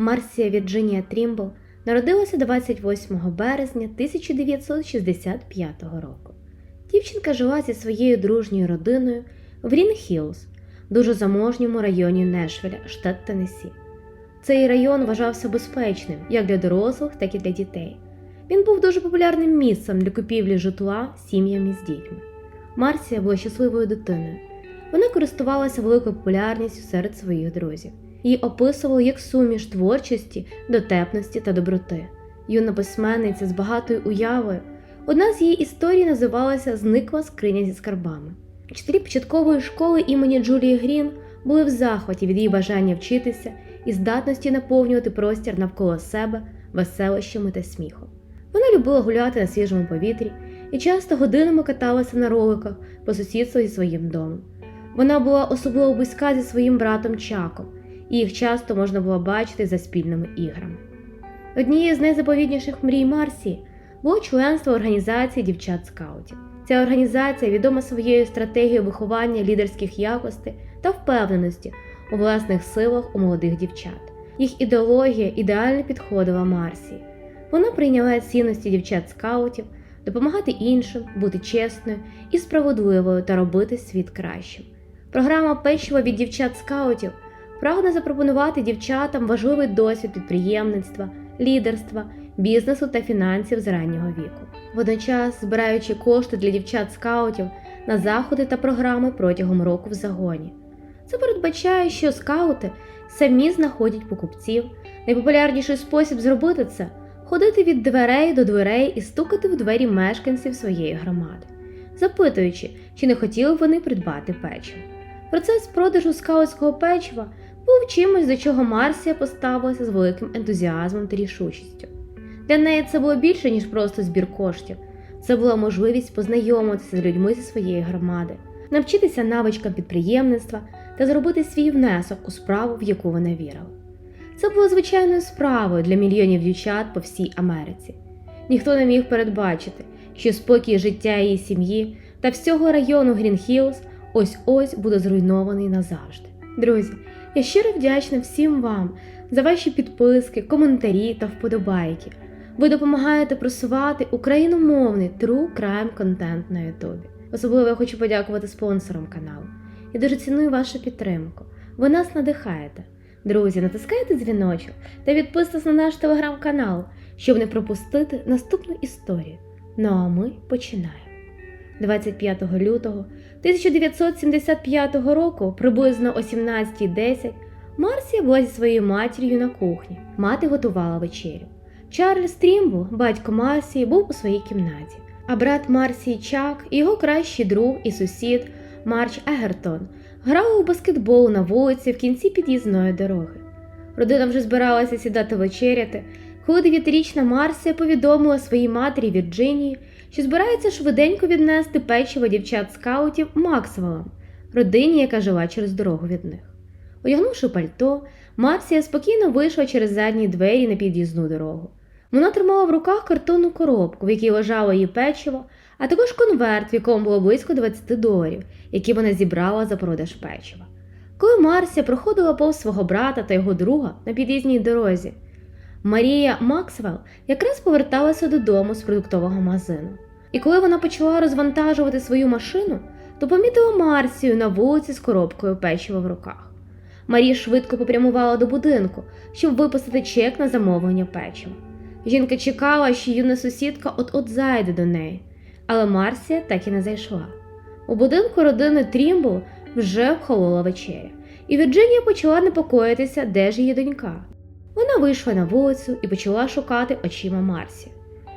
Марсія Вірджинія Трімбл народилася 28 березня 1965 року. Дівчинка жила зі своєю дружньою родиною в Рін Хіллз, дуже заможньому районі Нешвіля, штат Теннессі. Цей район вважався безпечним як для дорослих, так і для дітей. Він був дуже популярним місцем для купівлі житла сім'ям із дітьми. Марсія була щасливою дитиною. Вона користувалася великою популярністю серед своїх друзів. Її описували як суміш творчості, дотепності та доброти. Юна письменниця з багатою уявою. Одна з її історій називалася Зникла скриня зі скарбами. Вчителі початкової школи імені Джулії Грін були в захваті від її бажання вчитися і здатності наповнювати простір навколо себе веселощами та сміхом. Вона любила гуляти на свіжому повітрі і часто годинами каталася на роликах по сусідству зі своїм домом. Вона була особливо близька зі своїм братом Чаком, і їх часто можна було бачити за спільними іграми. Однією з найзаповідніших мрій Марсії було членство організації дівчат-скаутів. Ця організація відома своєю стратегією виховання лідерських якостей та впевненості у власних силах у молодих дівчат. Їх ідеологія ідеально підходила Марсії. Вона прийняла цінності дівчат-скаутів, допомагати іншим, бути чесною і справедливою та робити світ кращим. Програма печива від дівчат-скаутів прагне запропонувати дівчатам важливий досвід підприємництва, лідерства, бізнесу та фінансів з раннього віку. Водночас, збираючи кошти для дівчат-скаутів на заходи та програми протягом року в загоні. Це передбачає, що скаути самі знаходять покупців. Найпопулярніший спосіб зробити це ходити від дверей до дверей і стукати в двері мешканців своєї громади, запитуючи, чи не хотіли б вони придбати печиво. Процес продажу скаутського печива був чимось, до чого Марсія поставилася з великим ентузіазмом та рішучістю. Для неї це було більше, ніж просто збір коштів. Це була можливість познайомитися з людьми зі своєї громади, навчитися навичкам підприємництва та зробити свій внесок у справу, в яку вона вірила. Це було звичайною справою для мільйонів дівчат по всій Америці. Ніхто не міг передбачити, що спокій життя її сім'ї та всього району Грінхілз ось ось буде зруйнований назавжди. Друзі, я щиро вдячна всім вам за ваші підписки, коментарі та вподобайки. Ви допомагаєте просувати україномовний true crime контент на Ютубі. Особливо я хочу подякувати спонсорам каналу. Я дуже ціную вашу підтримку. Ви нас надихаєте. Друзі, натискайте дзвіночок та підписуйтесь на наш телеграм-канал, щоб не пропустити наступну історію. Ну а ми починаємо. 25 лютого 1975 року, приблизно о 17.10, Марсія була зі своєю матір'ю на кухні. Мати готувала вечерю. Чарльз Трімбл, батько Марсії, був у своїй кімнаті, а брат Марсії Чак і його кращий друг і сусід Марч Егертон грали у баскетбол на вулиці в кінці під'їзної дороги. Родина вже збиралася сідати вечеряти, коли дев'ятирічна Марсія повідомила своїй матері Вірджинії, що збирається швиденько віднести печиво дівчат-скаутів Максвеллам, родині, яка жила через дорогу від них. Одягнувши пальто, Марсія спокійно вийшла через задні двері на під'їзну дорогу. Вона тримала в руках картонну коробку, в якій лежало її печиво, а також конверт, в якому було близько 20 доларів, які вона зібрала за продаж печива. Коли Марсія проходила повз свого брата та його друга на під'їзній дорозі, Марія Максвелл якраз поверталася додому з продуктового магазину. І коли вона почала розвантажувати свою машину, то помітила Марсію на вулиці з коробкою печива в руках. Марія швидко попрямувала до будинку, щоб виписати чек на замовлення печива. Жінка чекала, що юна сусідка от-от зайде до неї, але Марсія так і не зайшла. У будинку родини Трімбл вже вхолола вечеря, і Вірджинія почала непокоїтися, де ж її донька. Вона вийшла на вулицю і почала шукати очима Марсі.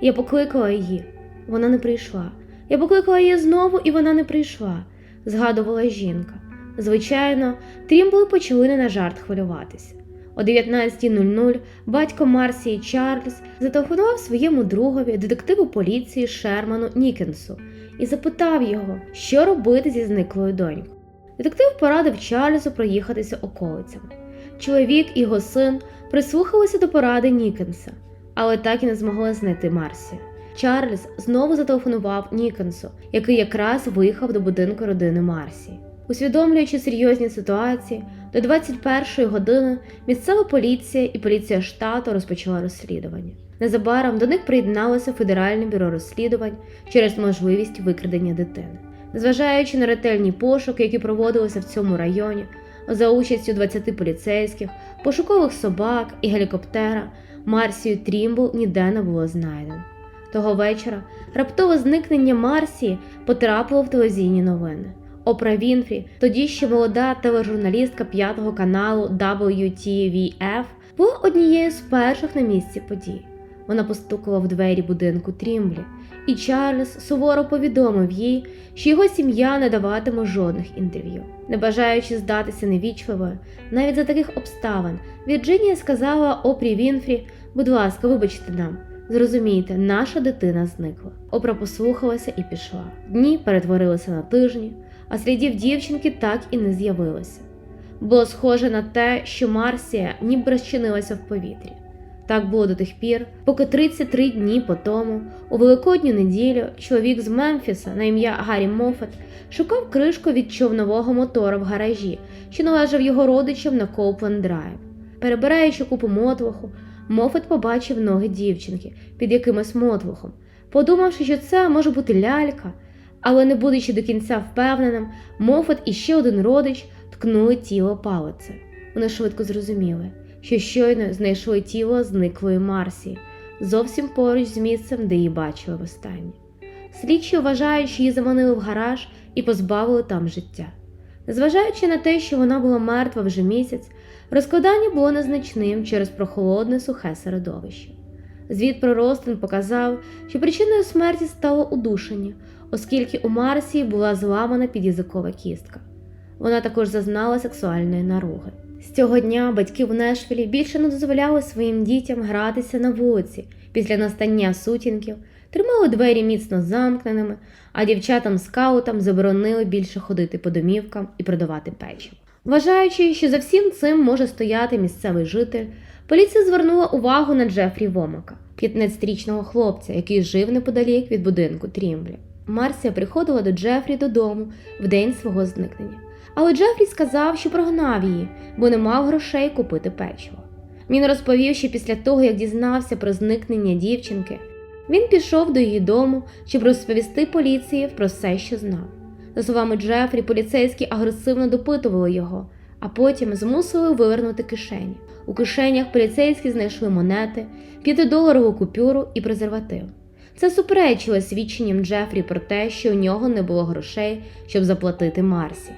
Я покликала її, вона не прийшла. Я покликала її знову, і вона не прийшла, згадувала жінка. Звичайно, Трімбли почали не на жарт хвилюватися. О 19.00 батько Марсії Чарльз зателефонував своєму другові, детективу поліції Шерману Нікенсу, і запитав його, що робити зі зниклою донькою. Детектив порадив Чарльзу проїхатися околицями. Чоловік і його син прислухалися до поради Нікенса, але так і не змогли знайти Марсі. Чарльз знову зателефонував Нікенсу, який якраз виїхав до будинку родини Марсі. Усвідомлюючи серйозні ситуації, До 21-ї години місцева поліція і поліція штату розпочала розслідування. Незабаром до них приєдналося Федеральне бюро розслідувань через можливість викрадення дитини. Незважаючи на ретельні пошуки, які проводилися в цьому районі, за участю 20 поліцейських, пошукових собак і гелікоптера, Марсію Трімбл ніде не було знайдено. Того вечора раптове зникнення Марсії потрапило в телевізійні новини. Опра Вінфрі, тоді ще молода тележурналістка п'ятого каналу WTVF, була однією з перших на місці подій. Вона постукала в двері будинку Трімблі, і Чарльз суворо повідомив їй, що його сім'я не даватиме жодних інтерв'ю. Не бажаючи здатися невічливою, навіть за таких обставин, Вірджинія сказала Опрі Вінфрі: будь ласка, вибачте нам. Зрозумійте, наша дитина зникла. Опра послухалася і пішла. Дні перетворилися на тижні, а слідів дівчинки так і не з'явилося. Було схоже на те, що Марсія ніби розчинилася в повітрі. Так було до тих пір, поки 33 дні по тому, у великодню неділю, чоловік з Мемфіса на ім'я Гаррі Моффет шукав кришку від човнового мотора в гаражі, що належав його родичам на Коупленд Драйв. Перебираючи купу мотлуху, Мофет побачив ноги дівчинки під якимось мотлухом, подумавши, що це може бути лялька, але, не будучи до кінця впевненим, Мофет і ще один родич ткнули тіло палицею. Вони швидко зрозуміли, що щойно знайшли тіло зниклої Марсії, зовсім поруч з місцем, де її бачили востаннє. Слідчі вважають, що її заманили в гараж і позбавили там життя. Незважаючи на те, що вона була мертва вже місяць, розкладання було незначним через прохолодне сухе середовище. Звіт про розтин показав, що причиною смерті стало удушення, оскільки у Марсії була зламана під'язикова кістка. Вона також зазнала сексуальної наруги. З цього дня батьки в Нешвілі більше не дозволяли своїм дітям гратися на вулиці після настання сутінків, тримали двері міцно замкненими, а дівчатам-скаутам заборонили більше ходити по домівкам і продавати печиво. Вважаючи, що за всім цим може стояти місцевий житель, поліція звернула увагу на Джефрі Вомака, 15-річного хлопця, який жив неподалік від будинку Трімблі. Марсія приходила до Джефрі додому в день свого зникнення. Але Джефрі сказав, що прогнав її, бо не мав грошей купити печиво. Він розповів, що після того, як дізнався про зникнення дівчинки, він пішов до її дому, щоб розповісти поліції про все, що знав. За словами Джефрі, поліцейські агресивно допитували його, а потім змусили вивернути кишені. У кишенях поліцейські знайшли монети, 5-доларову купюру і презерватив. Це суперечило свідченням Джефрі про те, що у нього не було грошей, щоб заплатити Марсі.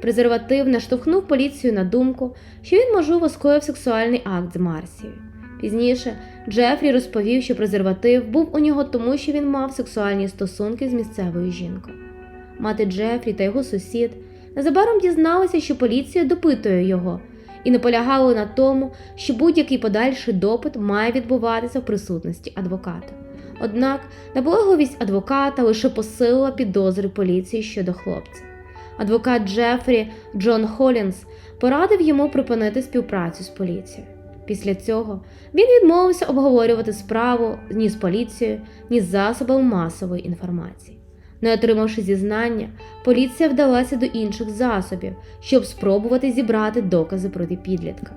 Презерватив наштовхнув поліцію на думку, що він, можливо, скоїв сексуальний акт з Марсією. Пізніше Джефрі розповів, що презерватив був у нього тому, що він мав сексуальні стосунки з місцевою жінкою. Мати Джефрі та його сусід незабаром дізналися, що поліція допитує його, і наполягали на тому, що будь-який подальший допит має відбуватися в присутності адвоката. Однак наполегливість адвоката лише посилила підозри поліції щодо хлопця. Адвокат Джефрі Джон Холінс порадив йому припинити співпрацю з поліцією. Після цього він відмовився обговорювати справу ні з поліцією, ні з засобами масової інформації. Не отримавши зізнання, поліція вдалася до інших засобів, щоб спробувати зібрати докази проти підлітка.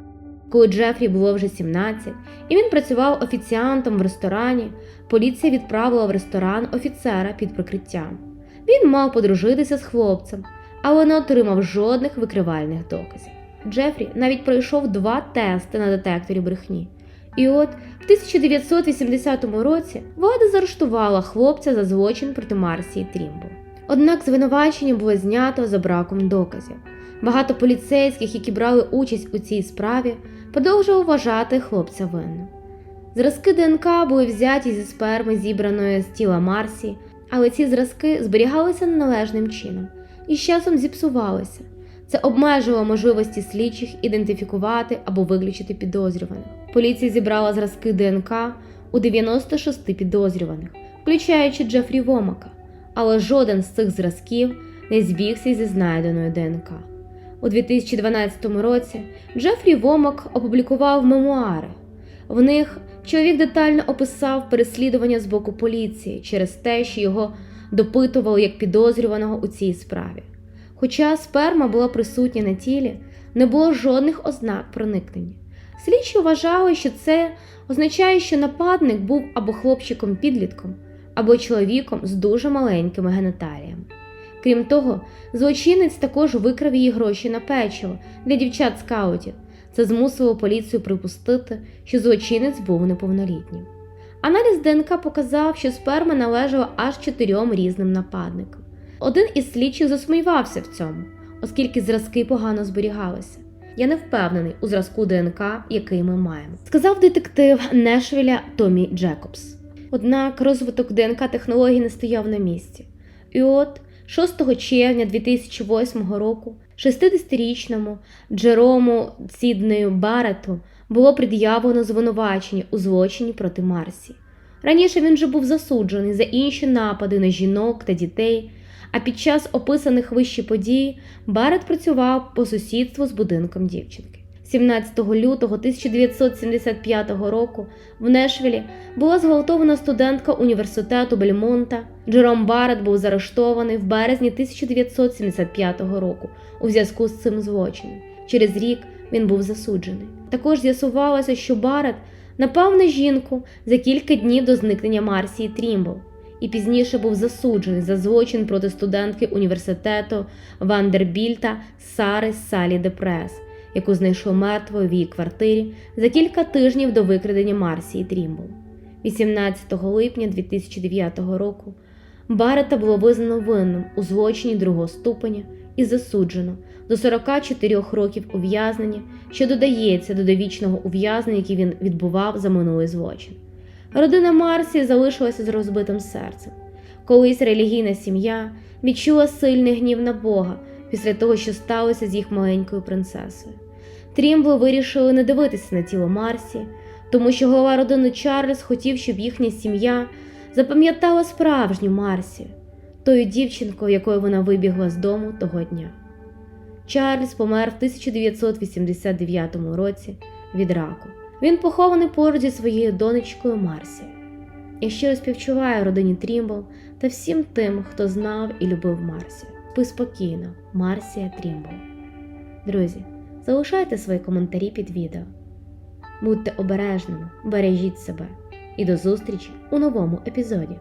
Коли Джефрі було вже 17 і він працював офіціантом в ресторані, поліція відправила в ресторан офіцера під прикриттям. Він мав подружитися з хлопцем, але не отримав жодних викривальних доказів. Джефрі навіть пройшов два тести на детекторі брехні. І от в 1980 році влада заарештувала хлопця за злочин проти Марсії Трімбл. Однак звинувачення було знято за браком доказів. Багато поліцейських, які брали участь у цій справі, продовжували вважати хлопця винним. Зразки ДНК були взяті зі сперми, зібраної з тіла Марсії, але ці зразки зберігалися неналежним чином і з часом зіпсувалися. Це обмежувало можливості слідчих ідентифікувати або виключити підозрюваних. Поліція зібрала зразки ДНК у 96 підозрюваних, включаючи Джефрі Вомака, але жоден з цих зразків не збігся зі знайденою ДНК. У 2012 році Джефрі Вомак опублікував мемуари. В них чоловік детально описав переслідування з боку поліції через те, що його допитували як підозрюваного у цій справі. Хоча сперма була присутня на тілі, не було жодних ознак проникнення. Слідчі вважали, що це означає, що нападник був або хлопчиком-підлітком, або чоловіком з дуже маленькими геніталіями. Крім того, злочинець також викрав її гроші на печиво для дівчат-скаутів. Це змусило поліцію припустити, що злочинець був неповнолітнім. Аналіз ДНК показав, що сперма належала аж чотирьом різним нападникам. Один із слідчих засумнівався в цьому, оскільки зразки погано зберігалися. Я не впевнений у зразку ДНК, який ми маємо, сказав детектив Нешвіля Томі Джекобс. Однак розвиток ДНК технологій не стояв на місці. І от 6 червня 2008 року 60-річному Джерому Сіднею Барету було пред'явлено звинувачення у злочині проти Марсі. Раніше він вже був засуджений за інші напади на жінок та дітей, а під час описаних вище подій Барет працював по сусідству з будинком дівчинки. 17 лютого 1975 року в Нешвілі була зґвалтована студентка університету Бельмонта. Джером Барет був заарештований в березні 1975 року у зв'язку з цим злочином. Через рік він був засуджений. Також з'ясувалося, що Барет напав на жінку за кілька днів до зникнення Марсії Трімбл і пізніше був засуджений за злочин проти студентки університету Вандербільта Сари Салі Депрес, яку знайшов мертвою в її квартирі за кілька тижнів до викрадення Марсії Трімбл. 18 липня 2009 року Барета було визнано винним у злочині другого ступеня і засуджено до 44 років ув'язнення, що додається до довічного ув'язнення, який він відбував за минулий злочин. Родина Марсі залишилася з розбитим серцем. Колись релігійна сім'я відчула сильний гнів на Бога після того, що сталося з їх маленькою принцесою. Трімбли вирішили не дивитися на тіло Марсі, тому що голова родини Чарльз хотів, щоб їхня сім'я запам'ятала справжню Марсі, тою дівчинкою, якою вона вибігла з дому того дня. Чарльз помер в 1989 році від раку. Він похований поруч зі своєю донечкою Марсі. Я щиро співчуваю родині Трімбл та всім тим, хто знав і любив Марсі. Спи спокійно, Марсія Трімбл. Друзі, залишайте свої коментарі під відео. Будьте обережними, бережіть себе і до зустрічі у новому епізоді.